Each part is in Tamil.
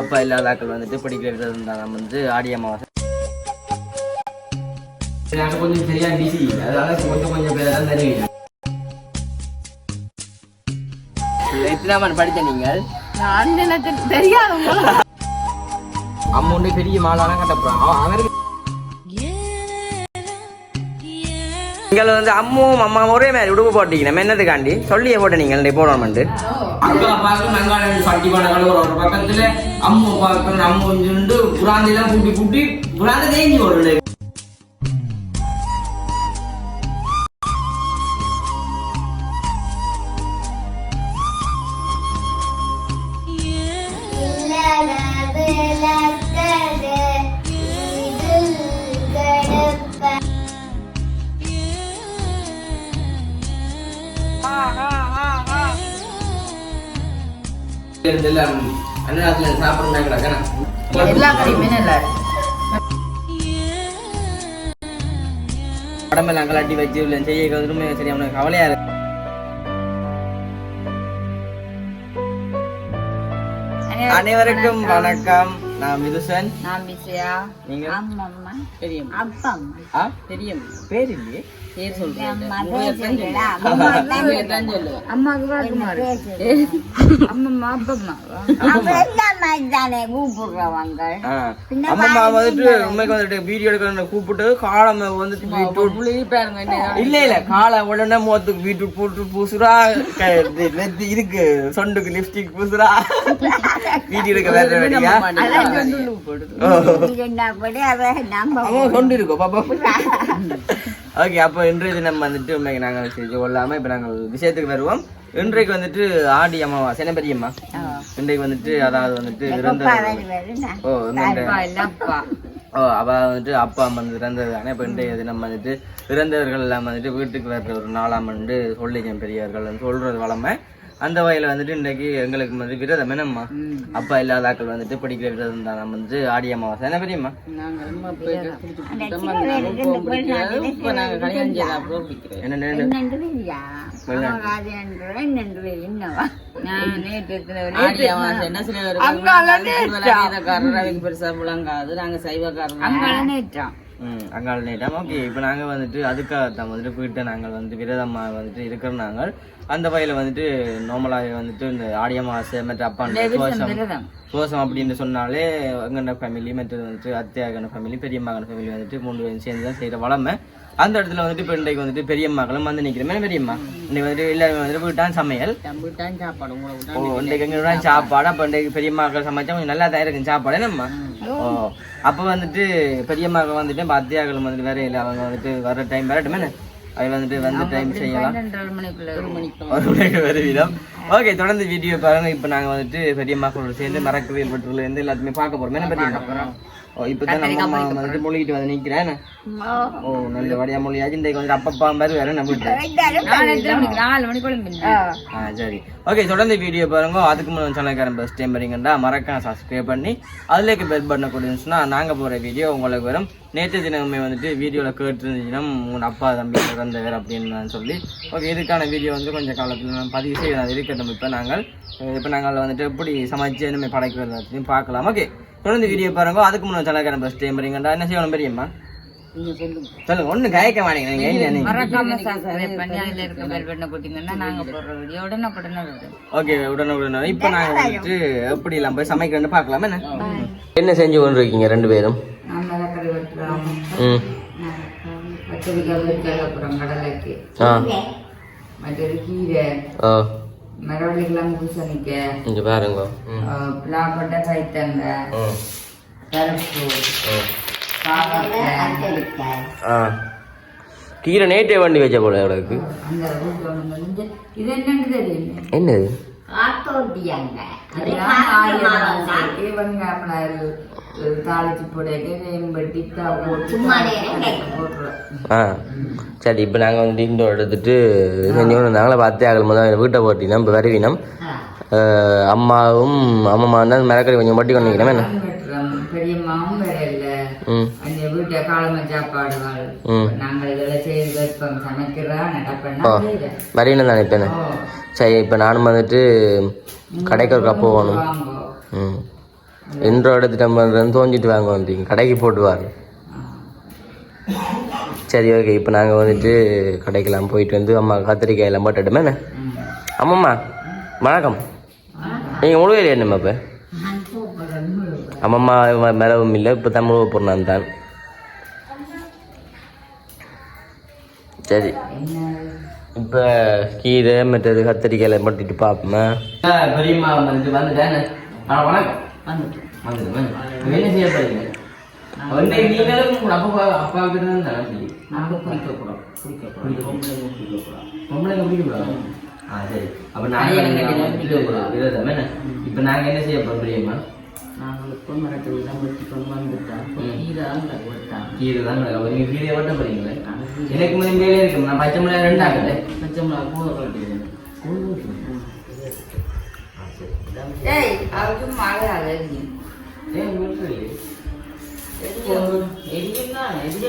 அப்பா இல்லாதாக்கள் வந்துட்டு படிக்கிறது இருந்தாங்க வந்து ஆடி அமாவாசை. நாங்கள் கொஞ்சம் சரியா பிஸி அதனால கொஞ்சம் கொஞ்சம் பேரை தான் தருவீங்க எத்தனாமன் படித்த நீங்கள் நான் எனக்கு தெரியாது அம்மௌண்ட்டு பெரிய மாலாலாம் கட்டப்போறான் அவருக்கு நீங்கள் வந்து அம்மும் அம்மா ஒரே மாதிரி உடுப்பு போட்டீங்க நம்ம என்னதுக்காண்டி? சொல்லியே போட்ட நீங்கள் போடணும்ட்டு. அம்மு அம்மு கொஞ்சோண்டு தான் கூட்டி கூட்டி புராந்தி தேங்கி போடுறது எல்லாம் அன்னதாத்துல சாப்பிடுறாங்க எல்லா கடையுமே நல்லா இருக்கு. உடம்பெல்லாம் கலாட்டி வச்சு இல்லை செய்ய கவருமே சரி அவனுக்கு கவலையா இருக்கு. அனைவருக்கும் வணக்கம். நான் மிதுசன். நான் பிஸியா நீங்க? அம்மா அம்மா. தெரியும் அப்பா அம்மா. பேர் இல்லையே? பேர் சொல்றேன் அம்மா வந்துட்டு உண்மைக்கு வந்துட்டு வீடியோ எடுக்கிற கூப்பிட்டு காலம் வந்துட்டு இல்ல இல்ல. காலை உடனே முகத்துக்கு பீட்ரூட் போட்டு பூசுறா. நெத்தி இதுக்கு சொண்டுக்கு லிப்ஸ்டிக் பூசுறா. வீடியோ எடுக்க வேற அம்மா சொண்டு இருக்கோம் பாப்பா. ஓகே அப்போ இன்றைய தினம் வந்துட்டு உண்மைக்கு நாங்கள் செஞ்சு கொள்ளாம இப்போ நாங்கள் விஷயத்துக்கு வருவோம். இன்றைக்கு வந்துட்டு ஆடி அமாவாசை. என்ன பெரியம்மா? இன்றைக்கு வந்துட்டு அதாவது வந்துட்டு இறந்த ஓ அப்பா ஓ அவ வந்துட்டு அப்பா அம்மா வந்து இறந்தது தானே? இப்போ இன்றைய தினம் வந்துட்டு இறந்தவர்கள் எல்லாம் வந்துட்டு வீட்டுக்கு வர்ற ஒரு நாளாம் வந்து சொல்லிக்கேன் பெரியவர்கள் சொல்றது வளமை அந்த வகையில வந்துட்டு இன்றைக்கு எங்களுக்கு வந்து விரதம் என்னம்மா? அப்பா இல்லாதாக்கள் வந்துட்டு படிக்கிற விரதம் தான். நம்ம வந்து ஆடி அமாவாசை. என்ன பெரியம்மா. என்ன பெருசா விளங்காது நாங்க நேற்றான் ம் அங்காள் நேட்டம் ஓகே. இப்போ நாங்கள் வந்துட்டு அதுக்காக தான் வந்துட்டு வீட்டை நாங்கள் வந்து விரதமாக வந்துட்டு இருக்கிற நாங்கள். அந்த வகையில் வந்துட்டு நார்மலாகவே வந்துட்டு இந்த ஆடி அமாவாசை மற்ற அப்பா சுவாசம் சுவாசம் அப்படின்னு சொன்னாலே எங்கண்ட ஃபேமிலி மற்றது வந்துட்டு அத்தையாகன ஃபேமிலி பெரியம்மாகன ஃபேமிலி வந்துட்டு மூணு பேரும் சேர்ந்து தான் செய்கிற வளமை. அந்த இடத்துல வந்துட்டு இப்போ இன்றைக்கு வந்துட்டு பெரியம்மாக்களும் வந்து நிற்கிறமே பெரியம்மா இன்னைக்கு வந்துட்டு எல்லாருமே வந்துட்டு வீட்டான் சமையல். சாப்பாடு ஓ இன்றைக்கு எங்க வீட்டான் சாப்பாடு. அப்போ இன்றைக்கு பெரியம்மாக்கள் சமைச்சா கொஞ்சம் நல்லா தான் இருக்கும் சாப்பாடு என்னம்மா? அப்போ வந்துட்டு பெரியம்மாக்கள் வந்துட்டு இப்போ அத்தியாக்கள் வந்துட்டு வேற இல்லை. அவங்க வந்துட்டு வர டைம் வரட்டுமே? அது வந்துட்டு வந்து டைம் செய்யலாம். ஒரு மணிக்கு வருவிதம். ஓகே தொடர்ந்து வீடியோ பாருங்க. இப்போ நாங்க வந்துட்டு பெரியம்மாக்களோட சேர்ந்து மறக்கவியல் பற்றுல இருந்து எல்லாத்தையுமே பார்க்க போறோம். என்ன பெரியம்மா ஓ இப்போ தான் நம்ம மொழிகிட்டு வந்து நிக்கிறேன்? ஓ நல்ல வடியா மொழியாச்சு அப்பப்பா மாதிரி வேற நம்ம நாலு மணிக்குள்ள சரி. ஓகே தொடர்ந்து வீடியோ பாருங்க. அதுக்கு முன்னாடி சேனல்காரன் ஃபஸ்ட் டைம் வரீங்கன்னா மறக்காம சப்ஸ்கிரைப் பண்ணி அதுலேக்கு பெல் பட்டனை கொடுத்துச்சுன்னா நாங்கள் போகிற வீடியோ உங்களுக்கு வரும். நேற்று தினமே வந்துட்டு வீடியோவில் கேட்டுருந்துச்சுன்னா உங்கள் அப்பா தம்பி இறந்தவர் அப்படின்னு சொல்லி. ஓகே இதுக்கான வீடியோ வந்து கொஞ்சம் காலத்தில் பதிவு செய்ய இருக்கட்டும் இப்போ நாங்கள். இப்போ நாங்கள் வந்துட்டு எப்படி சமைச்சு என்ன படைக்கிறது எல்லாத்தையும் பார்க்கலாம். ஓகே தொடர்ந்து வீடியோ பாருங்க. அதுக்கு முன்னாடி சேனல்காரன் ஃபஸ்ட் டைம் என்ன செய்யணும் பெரியம்மா? நீங்க சொல்லுங்க. சொல்லுங்க. ஒன்றும் கயக்க மாட்டேங்க நீங்கள் மறக்காம சப்ஸ்கிரைப் பண்ணி அதுல இருக்க பெல் பட்டனை கொடுத்தீங்கன்னா நாங்க போடுற வீடியோ உடனே உடனே வரும். ஓகே உடனே உடனே இப்போ நாங்கள் வந்துட்டு எப்படி எல்லாம் போய் சமைக்கிறேன்னு பார்க்கலாம் என்ன? என்ன செஞ்சு கொண்டு இருக்கீங்க ரெண்டு பேரும்? ம். அப்புறம் கடலைக்கு. ஆ. மற்றது கீரை. ஓ மரவள்ளிக்கெல்லாம் பூசணிக்க இங்கே பாருங்க. பிளாப்பட்ட கைத்தங்க ம். பருப்பு ஓ பாவக்காய் ஆ. கீரை நேற்றே வண்டி வச்ச போல அவளுக்கு. இது என்னன்னு தெரியல என்னது? வெங்காயம் தாளிச்சு போட்டு ஆ. சரி இப்போ நாங்கள் வந்து இந்த எடுத்துட்டு செஞ்சு கொண்டு வந்தாங்களே பார்த்து ஆகல முதல் வீட்டை போட்டினோம் இப்போ வருவினோம். அம்மாவும் அம்மா தான் மிளக்கறி கொஞ்சம் மட்டி கொண்டு நிற்கிறோம் என்ன? பெரியம்மாவும் வேற இல்லை. அந்த வீட்டை காலம நாங்கள் இதெல்லாம் செய்து வைப்போம். சமைக்கிறா தானே இப்போ சரி இப்போ நானும் வந்துட்டு கடைக்கு ஒரு கப்பு போகணும். ம். இன்ட்ரோ எடுத்துட்டு பண்ணுறேன்னு தோஞ்சிட்டு வாங்க வந்தீங்க கடைக்கு போட்டுவார். சரி ஓகே இப்போ நாங்கள் வந்துட்டு கடைக்கெல்லாம் போயிட்டு வந்து அம்மா கத்திரிக்காய் எல்லாம் போட்டுட்டுமே ஆமாம்மா வணக்கம். நீங்கள் முழுவையில் என்னம்மா இப்போ? அம்மம்மா மிளகும் இல்லை இப்போ தான் முழுவ போடுறான் தான். சரி. இப்போ கீரை மற்றது கத்திரிக்காயில் மட்டும் பார்ப்போமா பெரியம்மா வந்துட்டு வந்துட்டேன். வணக்கம். வந்துட்டு என்ன செய்ய போறீங்க வந்து நீங்களும் அப்பா அப்பா கிட்ட தான் தானே நாங்கள் குடிக்கக்கூடாது குடிக்கக்கூடாது பொம்பளைங்க பிடிக்கூடாது ஆ சரி அப்போ நாங்கள் பிடிக்கக்கூடாது விரதம் என்ன இப்போ நாங்கள் என்ன செய்ய போகிறோம் பெரியம்மா நாங்கள் இப்போ மரத்தில் தான் வெட்டி கொண்டு வந்துட்டோம் கீரை அங்கே விட்டான் கீரை தான் கிடக்கு நீங்கள் கீரையை வட்ட போறீங்களே எனக்கு முதல் வேலையே இருக்கு நான் பச்சை மிளகா கூட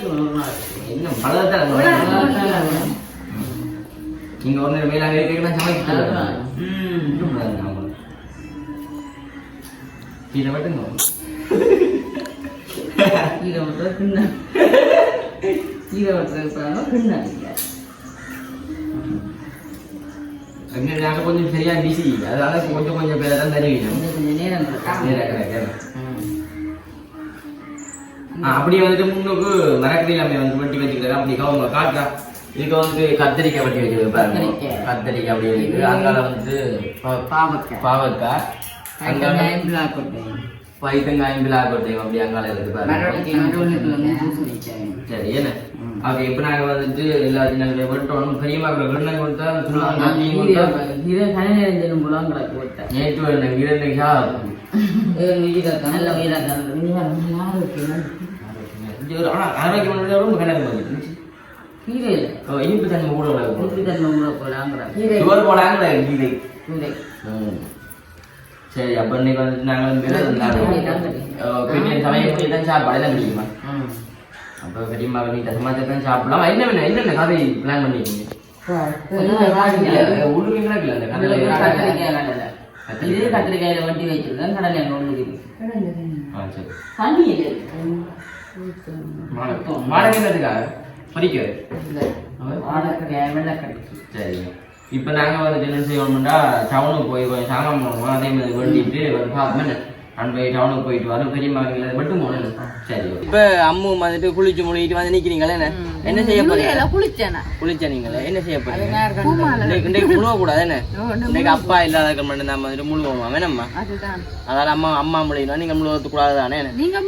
ஒரு நாள் என்ன பழத்தான் நீங்க ஒரு நேரம் மேலாக இருக்கீங்கன்னா சமைக்கலாம் கீரை வட்டுங்க. கீரை வெட்டுற பின்ன கீரை வெட்டுறதுக்காக நாங்கள் கொஞ்சம் சரியா பிஸி அதனால கொஞ்சம் கொஞ்சம் பேரை தான் தருவீங்க கொஞ்சம் நேரம் அப்படியே வந்துட்டு முன்னுக்கு மரக்கறி நம்ம வந்து வெட்டி வச்சுக்கிறேன் அப்படி கவுங்க காட்டுறா இதுக்கு வந்து கத்திரிக்காய் வெட்டி வச்சுக்கிறேன் பாருங்க கத்திரிக்காய். அப்படி இருக்கு அங்கால வந்து பாவக்காய் பாவக்காய் கொட்டை பைத்தங்காயம் பிளாக்கொட்டையும் அப்படி அங்கால இருக்கு பாருங்க சரி என்ன இப்போ நாங்கள் வந்துட்டு எல்லாத்தையும் நாங்கள் வெட்டணும் பெரியம்மா வெண்ணெய் கொடுத்தா முலாம் கிடக்கு விட்டேன் நேற்று வெண்ணெய் இரண்டு சாப்பிடும் நல்ல உயிராக இது ஒரு ஆனால் ஆரோக்கியமான ரொம்ப கிணறு வந்து. கீரையில் ஓ, இனிப்பு தன்மை கூட விடாது உப்பு தன்மை உள்ள போலாங்கிறாங்க சுவர் போடாங்களே கீரை. கீரை. ம். சரி அப்போ இன்னைக்கு வந்துட்டு நாங்கள் சமயம் தான் சாப்பாடு தான் பிடிக்குமா ம் அப்போ பெரியம்மா வீட்டை சமாச்சாரம் தான் சாப்பிடலாம். என்ன வேணும்? என்னென்ன கதை பிளான் பண்ணிருக்கீங்க உள்ளுக்கு கிடக்கல அந்த கடலை இது கத்திரிக்காயில வட்டி வச்சிருக்கேன் கடலை ஆ சரி. தண்ணி இல்லை. வாடகை என்னதுக்காக பறிக்க. வாடகை வெள்ளை கிடைக்கும் சரி. இப்போ நாங்கள் வந்துட்டு என்ன செய்யணும்னா டவுனுக்கு போய் கொஞ்சம் பண்ணுவோம் அதே மாதிரி வெட்டிட்டு வந்து பார்ப்போம் நான் போய் டவுனுக்கு போயிட்டு வரோம் பெரியம்மா வீட்டில் மட்டும் போகணும். சரி இப்போ அம்மு வந்துட்டு குளிச்சு முழுகிட்டு வந்து நிற்கிறீங்களே என்ன? என்ன செய்ய போறீங்க? குளிச்சேனா குளிச்ச நீங்களே? என்ன செய்ய போறீங்க? இன்னைக்கு இன்னைக்கு முழுவ கூடாது என்ன? இன்னைக்கு அப்பா இல்லாத மட்டும் தான் வந்துட்டு முழுவோமா? வேணாம்மா அதுதான். அதனால அம்மா அம்மா முழுகினா நீங்க முழுவத்து கூடாது தானே? நீங்க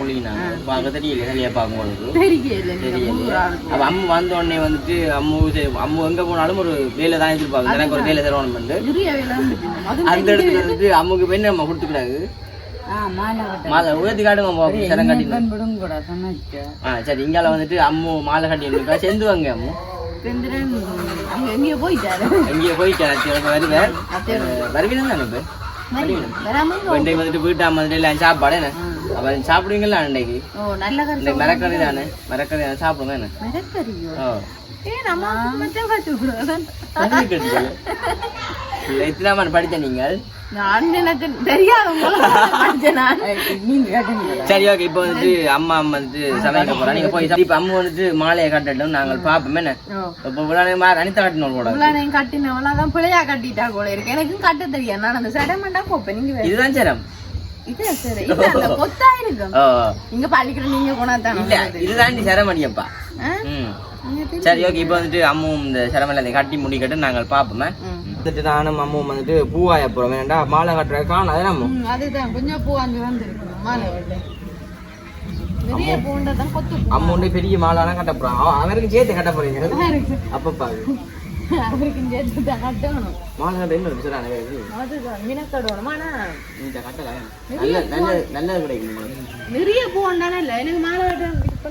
முழுகினா பார்க்க தெரியல. சரியா பார்க்கும் உங்களுக்கு? தெரியல. அப்ப அம்மு வந்த உடனே வந்துட்டு அம்மு அம்மு எங்க போனாலும் ஒரு வேலை தான் எதிர்பார்க்கும். எனக்கு ஒரு வேலை தருவான் வந்து. நிறைய வேலை அது அந்த இடத்துல வந்துட்டு அம்முக்கு பெண்ணு நம்ம கொடுத்துக்கிறாங்க ஆ மாலை உயர்த்தி காட்டுங்க சரம் கட்டி ஆ சரி இங்கால வந்துட்டு அம்மு மாலை கட்டி இருக்கா செந்துவாங்க அம்மு. எங்கேயோ போயிட்டாரு. எங்கேயோ போய் கிடச்சி வருவேன் வருவீங்க. தானே இப்போ இன்றைக்கு வந்துட்டு வீட்டா சாப்பாடு என்ன? அப்போ சாப்பிடுவீங்களா அன்னைக்கு ஓ நல்ல கருத்து இன்னைக்கு மரக்கறி தானே? மரக்கறி தானே சாப்பிடுங்க என்ன? மிதக்கறியோ ஓ ஏ நம்ம மச்சம் இல்லை இத்தனை படித்த நீங்கள்? நான் எனக்கு தெரியாத சரி ஓகே இப்போ வந்துட்டு அம்மா அம்மா வந்துட்டு சமைக்க போறா. நீங்க போய் இப்போ அம்மா வந்துட்டு மாலையை கட்டட்டும் நாங்கள் பார்ப்போம் என்ன? இப்போ விழானே மாதிரி அனிதா கட்டணும் கூட நான் கட்டினவளா தான் பிள்ளையா கட்டிட்டா போல இருக்கு. எனக்கும் கட்ட தெரியும் நான் அந்த சடமெண்டா போப்பேன். நீங்க இதுதான் சரம். சரி ஓகே இப்போ வந்துட்டு அம்மும் இந்த சிரமம் கட்டி முடிக்கட்டும் நாங்கள் பார்ப்போமே வந்துட்டு நானும் அம்மும் வந்துட்டு பூவாய போகிறோம் வேண்டா மாலை கட்டுற காணும் அதே அதுதான். கொஞ்சம் பூ அஞ்சு வந்துருக்கு மாலை பூ. அம்முண்டு பெரிய மாலைலாம் கட்ட போகிறான் அவருக்கு சேர்த்து கட்ட போறீங்க. இருக்கு. அப்பப்பா அவருக்கு சேர்த்து கட்டணும். மாலை கட்ட என்ன சொல்கிறாங்க அதுதான். மினக்கடணும் ஆனா நீங்க கட்டல. நல்ல நல்ல நல்லது கிடைக்கும்? நிறைய பூ உண்டான இல்ல. எனக்கு மாலை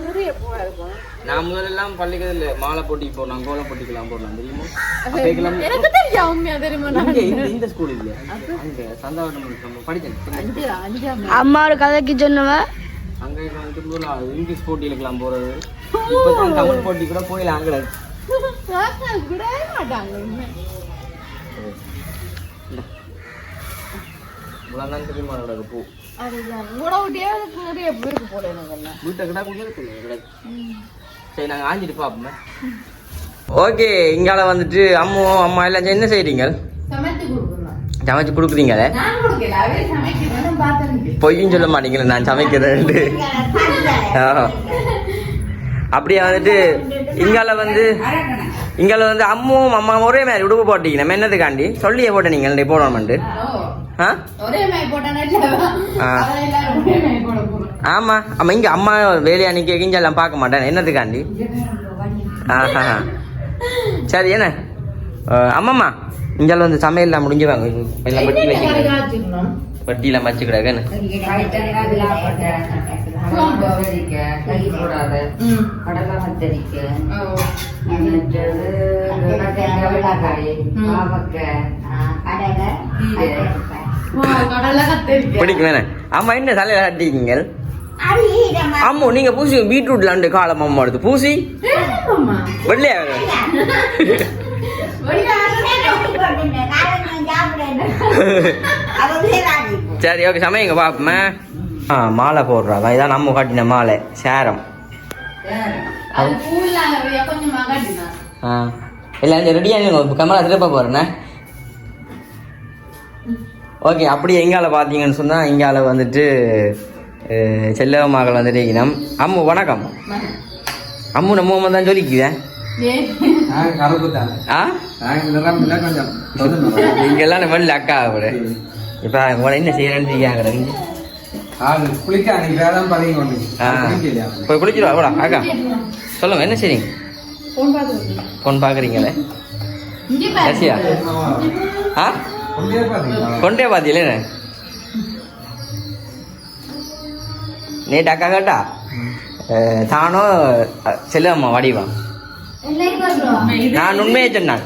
நிறைய பூவா இருக்கும் நான் முதல்லலாம் பள்ளிக்கதில் மாலை போட்டிக்கு போடலாம் கோலம் போட்டிக்கலாம் போடலாம் தெரியுமா? எனக்கு தெரியும் உண்மையா இந்த இந்த ஸ்கூல் இல்லையா அங்க சந்தாவட்டம் அஞ்சாம் அம்மா. ஒரு கதைக்கு சொன்னவ? அங்க முதல்ல இங்கிலீஷ் போட்டிகளுக்கெல்லாம் போறது. இப்போ தமிழ் போட்டி கூட போயிடலாம் அங்கே தெரியுமா பூ. போல எனக்கு வீட்டை கிடா கொஞ்சம் சரி நாங்கள் ஆஞ்சிட்டு பார்ப்போமே ஓகே இங்கால வந்துட்டு அம்மு அம்மா எல்லாம் என்ன கொடுக்கணும். சமைச்சு கொடுக்குறீங்களே? சமைக்கிறேன் பொய்யும் சொல்ல மாட்டீங்களே நான் சமைக்கிறேன்ட்டு. ஆ. அப்படியே வந்துட்டு இங்கால வந்து இங்கால வந்து அம்மும் அம்மாவும் ஒரே மாதிரி உடுப்பு போட்டீங்க நம்ம என்னதுக்காண்டி? சொல்லியே போட்ட நீங்கள் போடணும்ட்டு. ஆமா ஆமா இங்க அம்மா வேலையா நிக்க கிஞ்செல்லாம் பார்க்க மாட்டேன் என்னதுக்காண்டி? ஆஹா. சரி என்ன? அம்மம்மா இங்கால வந்து சமையல்லாம் முடிஞ்சுவாங்க. எல்லாம் வட்டி வச்சு வட்டியெல்லாம் வச்சு கிடக்குன்னு ம். கடலை பிடிக்கும் வேணே ஆமா என்ன தலையில கட்டிக்கீங்க ஆமா நீங்க பூசி பீட்ரூட்ல அண்டு காலம் அம்மா எடுத்து பூசி? வெள்ளையா? சரி ஓகே சமையங்க பாப்போமே. ஆ மாலை போடுறாங்க. இதான் நம்ம காட்டின மாலை. சேரம். அது பூலால கொஞ்சம் மகாட்டினா ஆ. எல்லாம் ரெடியாக கமலா திருப்ப போகிறேண்ணே ஓகே அப்படி எங்கால பார்த்தீங்கன்னு சொன்னால் இங்கால வந்துட்டு செல்லவ மகள் வந்துட்டு இருக்கணும் அம்மு வணக்கம். அம்மு நம்ம அம்மா தான் சொல்லிக்குதேன் ஆ? இங்கெல்லாம் நம்ம அக்கா கூட இப்போ உங்களை என்ன செய்யறேன்னு கேட்குறேன் ஆ. போய் குளிச்சிருவா கூட அக்கா. சொல்லுங்க என்ன செய்றீங்க? ஃபோன் பார்க்குறீங்களே? ரசியா ஆ? கொண்டே பாத்தீங்களே நேற்று அக்கா கேட்டா? தானோ செல்லம்மா வடிவா. எல்லாம் பார்த்துருவோம் நான் உண்மையை சொன்னான்.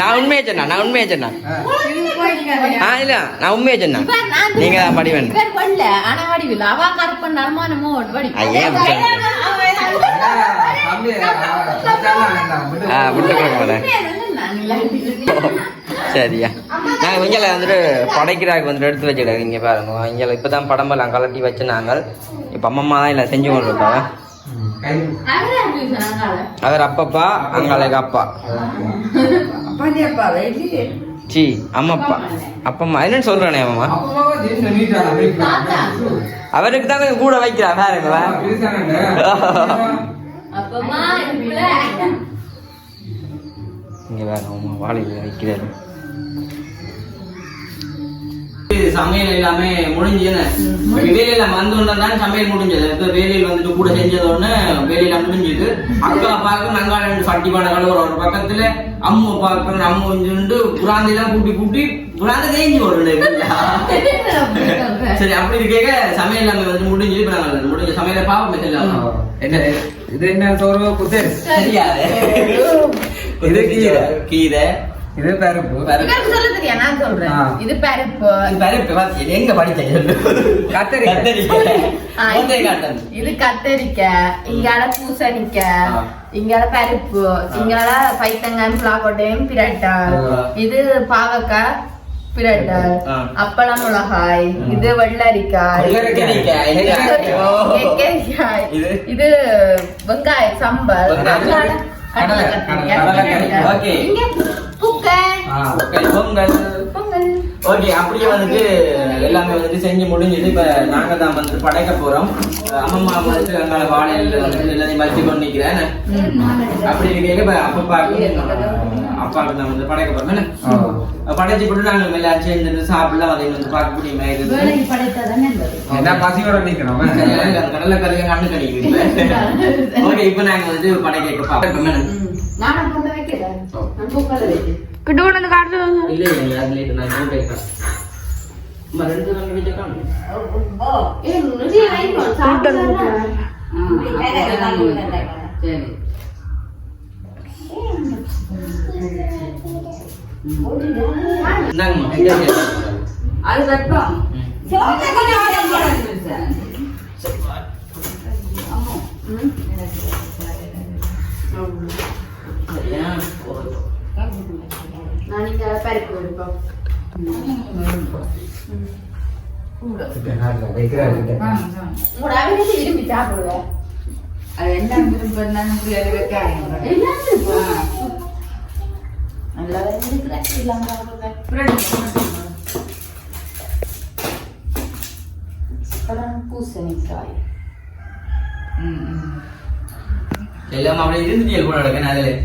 நான் உண்மையை சொன்னேன் நான் உண்மையை சொன்னேன். ஆ. இல்ல நான் உண்மையை சொன்னேன். நீங்க தான் ஐயே ஆ விட்டு கொடுக்க மாட்டேன் சரியா. நாங்கள் இங்கே வந்துட்டு படைக்கிறாக்கு வந்துட்டு எடுத்து வச்சுக்கிடாங்க இங்கே பாருங்க. இங்கே இப்போ தான் படமெல்லாம் கலட்டி வச்சு நாங்கள். இப்போ அம்மம்மா தான் இல்லை செஞ்சு கொண்டு இருக்காங்க அவர் அப்பப்பா அங்காளுக்கு அப்பா. சி அம்மப்பா. அப்பம்மா. என்னன்னு சொல்றானே அம்மா அவருக்கு தான் கொஞ்சம் கூட வைக்கிறா பாருங்களா அப்பமா இங்க வேற அம்மா வாழையில வைக்கிறாரு. சமையல் எல்லாமே முடிஞ்சுன்னு வேலையில வந்தோன்னு தான் சமையல் முடிஞ்சது. இப்ப வேலையில் வந்துட்டு கூட செஞ்சதோன்னு வேலையில முடிஞ்சது. அக்கா பார்க்க ரெண்டு சட்டி கழுவுற ஒரு பக்கத்துல அம்மு பார்க்கணும் அம்மு கொஞ்சோண்டு புராந்தி தான் கூட்டி கூட்டி புராந்தி தேஞ்சு வரும் சரி அப்படி இருக்க சமையல் எல்லாமே வந்து முடிஞ்சு இப்ப நாங்க முடிஞ்ச சமையல பாவம் என்ன? இது என்ன சோறு குத்தேரி தெரியாது. இது கீரை. கீரை. இது பருப்பு. இவருக்கு சொல்ல தெரியா? நான் சொல்றேன். இது பருப்பு. இது பருப்பு. எங்க படிச்சேன் சொல்லு. கத்தரிக்காய். கத்தரிக்காய். இது கத்தரிக்காய் இங்கால பூசணிக்காய். இங்கால பருப்பு. இங்கால பைத்தங்காய் பிளாக்கோட்டையும் பிரட்டல் ஆ. இது பாவக்காய் பிரட்டல் ஆ. அப்பளம் மிளகாய். இது வெள்ளரிக்காய். வெள்ளரிக்காய், இது சம்பல். வெங்காயம். அங்கால கடலை. ஓகே. இங்க புக்கை ஆ, ஓகே, பொங்கல். ஓகே அப்படியே வந்துட்டு எல்லாமே வந்துட்டு செஞ்சு முடிஞ்சது இப்ப நாங்க தான் வந்து படைக்க போறோம். அம்மம்மா வந்துட்டு அங்கால வாழையில வந்துட்டு எல்லாத்தையும் வச்சு கொண்டு நிக்கிறேன். அப்படி இருக்க இப்ப அப்பாவுக்கு அப்பாவுக்கு தான் வந்து படைக்க என்ன? ஆ. படைச்சு போட்டு நாங்க எல்லாரும் சேர்ந்துட்டு சாப்பிடலாம் அதை வந்து பார்க்க முடியுமா இருக்குது. என்ன பசியோட நிக்கணும் கடலை கறியை கண்ணு கணிக்கு ஓகே இப்ப நாங்க வந்து படைக்க பார்ப்போம் நானும் கொண்டு வைக்கிறேன் நான் பூக்களை வைக்கிறேன் இல்ல இல்ல அது லேட் நான் வைக்கிறேன் அம்மா ரெண்டு நாள் வீட்டு காணும் ஏய், நிறைய வைக்கணும். சாப்பிடுறேன். சரி? அது நான் இந்த பருப்பு எடுப்போம் விரும்பி சாப்பிடுவேன் அது என்ன விரும்புறதுனாலும் புரியாது வைக்காது நல்லா இருக்கிறேன் இல்லாமல் பூசணிக்காய் எல்லாம் அப்படியே கூட நடக்கணும் அதில்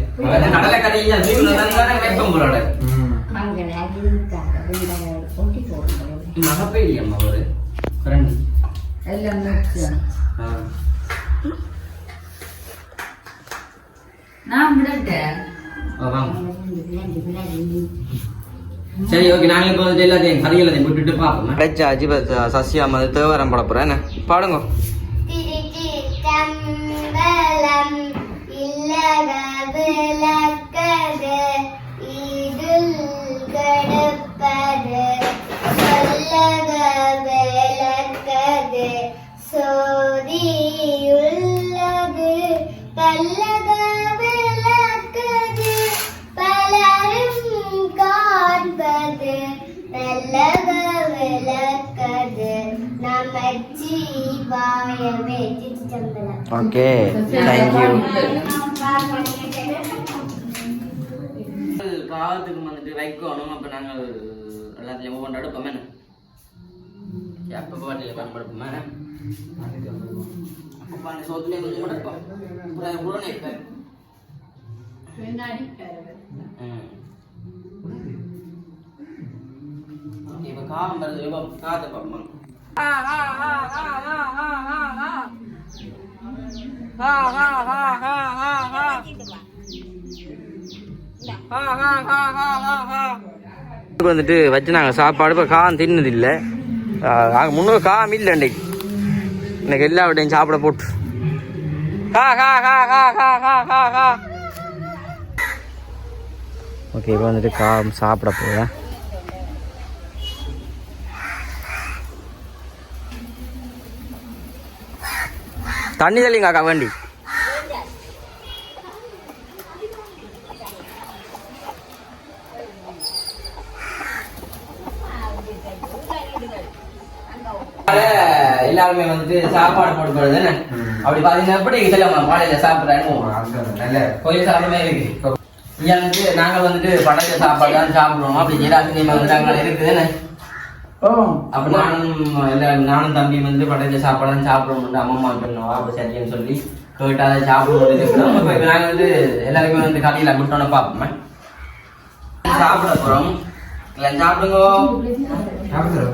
சரி ஓகே நாங்களே இப்போ எல்லாத்தையும் கதையில் விட்டுட்டு பார்ப்போம் சசி அஜிபத் சசியா மது தேவரம் படப்புறேன் பாடுங்க ஓகே தேங்க்யூ பாவத்துக்கு வந்துட்டு வைக்கணும் அப்போ நாங்கள் எல்லாத்தையும் எவ்வளோ எடுப்போமே எப்போ பாட்டியில் பயன்படுப்போமே அப்போ பானை சோத்துலேயே கொஞ்சம் கூட இருப்போம் அப்புறம் கூட நிற்பேன் இப்போ காரம் வருது காத்து பார்ப்போம் ஆ ஆ ஆ ஆ ஆ ஆ ஆ. வந்துட்டு வச்சு நாங்கள் சாப்பாடு இப்போ காரம் தின்னது இல்லை நாங்கள் முன்னூறு காரம் இல்லை அன்றைக்கு இன்னைக்கு எல்லா விடையும் சாப்பிட போட்டு கா கா கா கா கா கா கா கா ஓகே இப்போ வந்துட்டு காரம் சாப்பிட போகிறேன் தண்ணி தள்ளிங்க அக்கா வண்டி. எல்லாருமே வந்துட்டு சாப்பாடு போட்டு போடுறது என்ன? அப்படி பாத்தீங்கன்னா எப்படி சொல்லுவாங்க பாலையில சாப்பிடுறேன்னு கொஞ்சம் சாப்பிடமே இருக்கு. இங்க வந்துட்டு நாங்க வந்துட்டு படைச்ச சாப்பாடு தான் சாப்பிடுவோம் அப்படி ஜெராசினியமா வந்து நாங்கள் இருக்குது? அப்ப நானும் இல்ல நானும் தம்பி வந்து படையில சாப்பாடு சாப்பிட முடியும் அம்மா பண்ணுவோம் அப்ப சரின்னு சொல்லி கேட்டு அதை சாப்பிட முடியும் நாங்க வந்து எல்லாருக்குமே வந்து காலையில முட்டோட பாப்போம் சாப்பிட போறோம். சாப்பிடுங்க.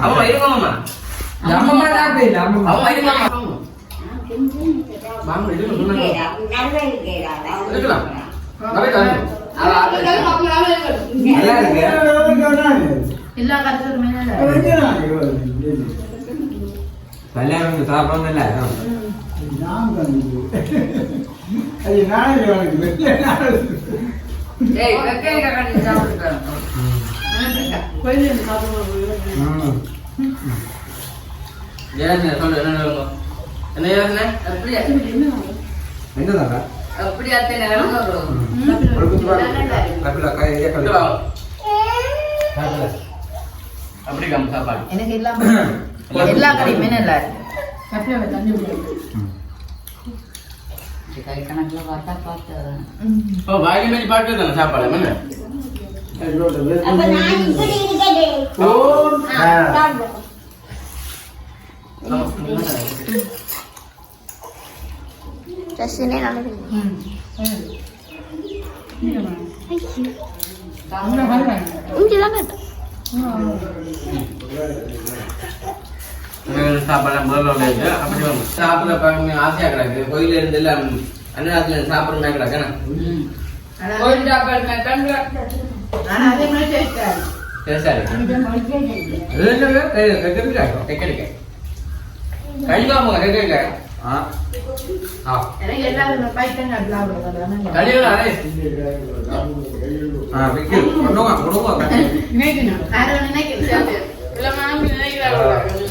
அம்மா சாப்பிடு எல்லா கருத்துமே கல்யாணம் சாப்பிடணும் இல்லை அது நாளைக்கு உனக்கு வெள்ளை நாள் ஏய் வெக்கை கண்ணு சாப்பிட்டு கொஞ்சம் சாப்பிடுவோம் என்ன சொல்லு என்ன நடக்கும் என்ன யோசனை அப்படி என்னதாக்கா அப்படி அத்தை நடக்கும் அப்படிலாம் அப்படி கம் சாப்பாடு. எனக்கு எல்லாம் எல்லா கறியுமே நல்லா இருக்கு. கணக்கில் பார்த்தா பார்த்து. ஓ பாகியமணி பாட்டு தானே சாப்பாடு என்ன? ஓ. சாப்பாடு முதல்ல இருக்கு. அப்படி சாப்பிட பார்க்க ஆசையாக கிடக்கு.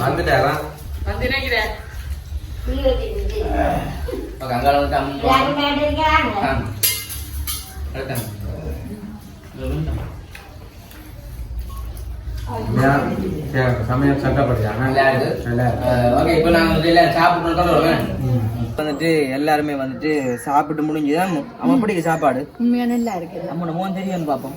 வந்துட்டாரா? வந்து நினைக்கிறேன். கங்காளம் சமயம் வந்துட்டு எல்லாருமே வந்துட்டு சாப்பிட்டு முடிஞ்சுதான் அவன் பிடிக்க சாப்பாடு. உண்மையா நல்லா இருக்குது நம்ம மோன் தெரியும் பார்ப்போம்.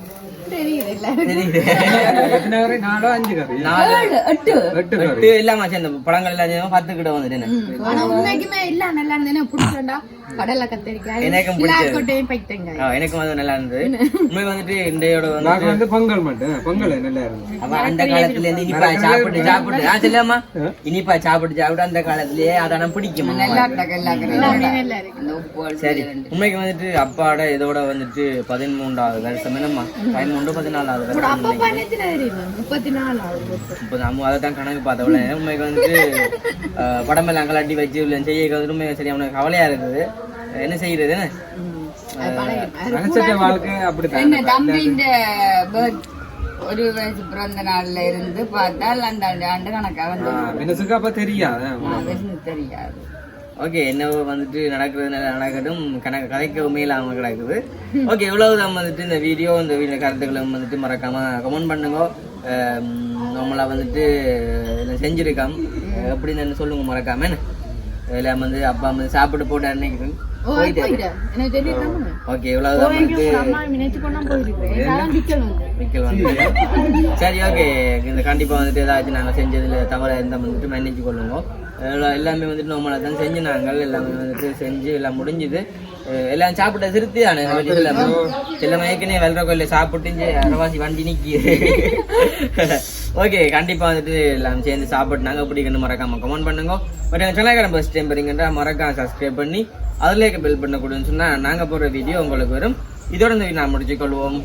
பழங்கள் எல்லாம் பத்து கிட்ட வந்துட்டேன் கடலை கத்தரிக்காய். எனக்கும் பிடிச்சது. கொட்டையும் பைத்தங்காய் ஆ, எனக்கும் வந்து நல்லா இருந்தது. உண்மை வந்துட்டு இண்டையோட நாங்க வந்து வந்து பொங்கல் மட்டும். பொங்கல் நல்லா அந்த காலத்துல இருந்து இனிப்பா சாப்பிட்டு சாப்பிட்டு. ஆ சொல்லாமா இனிப்பா சாப்பிட்டு சாப்பிட்டு அந்த காலத்திலேயே அதான பிடிக்கும். சரி. உண்மைக்கு வந்துட்டு அப்பாட இதோட வந்துட்டு பதிமூன்றாவது வருஷம் என்னம்மா? பதிமூன்று பதினாலாவது வருஷம் முப்பத்தி நாலு ஆகுது இப்போ நம்ம அதை தான் கணக்கு பார்த்தவள உண்மைக்கு வந்துட்டு படமெல்லாம் கலாட்டி வச்சு செய்ய உண்மை சரி அவனுக்கு கவலையா இருக்குது. என்ன செய்யறது நினைச்ச வாழ்க்கை அப்படித்தான். என்ன தம்பி இந்த ஒரு வயசு பிறந்த நாள்ல இருந்து பார்த்தால் அந்த ஆண்டு கணக்கா வந்து மினசுக்கு அப்ப தெரியாது தெரியாது. ஓகே என்னவோ வந்துட்டு நடக்கிறது நடக்கட்டும் கணக்கு கதைக்க மேலாம கிடக்குது. ஓகே இவ்வளவுதான் வந்துட்டு இந்த வீடியோ இந்த வீடியோ கருத்துக்களும் வந்துட்டு மறக்காம கமெண்ட் பண்ணுங்க. நம்மளை வந்துட்டு செஞ்சிருக்கோம். எப்படின்னு சொல்லுங்க மறக்காம எல்லாம் வந்து அப்பா வந்து சாப்பிட்டு போட்டு ஓகே இவ்வளவுதான் சரி ஓகே. இந்த கண்டிப்பா வந்துட்டு ஏதாச்சும் நாங்க செஞ்சதுல தவறு இருந்தா வந்துட்டு மன்னிச்சு கொள்ளுங்க எல்லாம் வந்துட்டு நம்மள தான் செஞ்சு நாங்கள். எல்லாமே வந்துட்டு செஞ்சு எல்லாம் முடிஞ்சுது. எல்லாம் சாப்பிட்ட திருப்தி தானே? சில மயக்கனே வெள்ளற கோயில சாப்பிட்டு அரவாசி வண்டி நிக்கி ஓகே கண்டிப்பா வந்துட்டு எல்லாம் சேர்ந்து சாப்பிட்டு நாங்க பிடிக்கணும் மறக்காம கமெண்ட் பண்ணுங்க. எங்க சேனல் ஃபர்ஸ்ட் டைம் பாருங்கன்றா மறக்காம சப்ஸ்கிரைப் பண்ணி அதுல பெல் பண்ண கூடன்னு சொன்னா நாங்க போடுற வீடியோ உங்களுக்கு வரும். இதோட இந்த நான் முடிச்சுக்கொள்வோம்.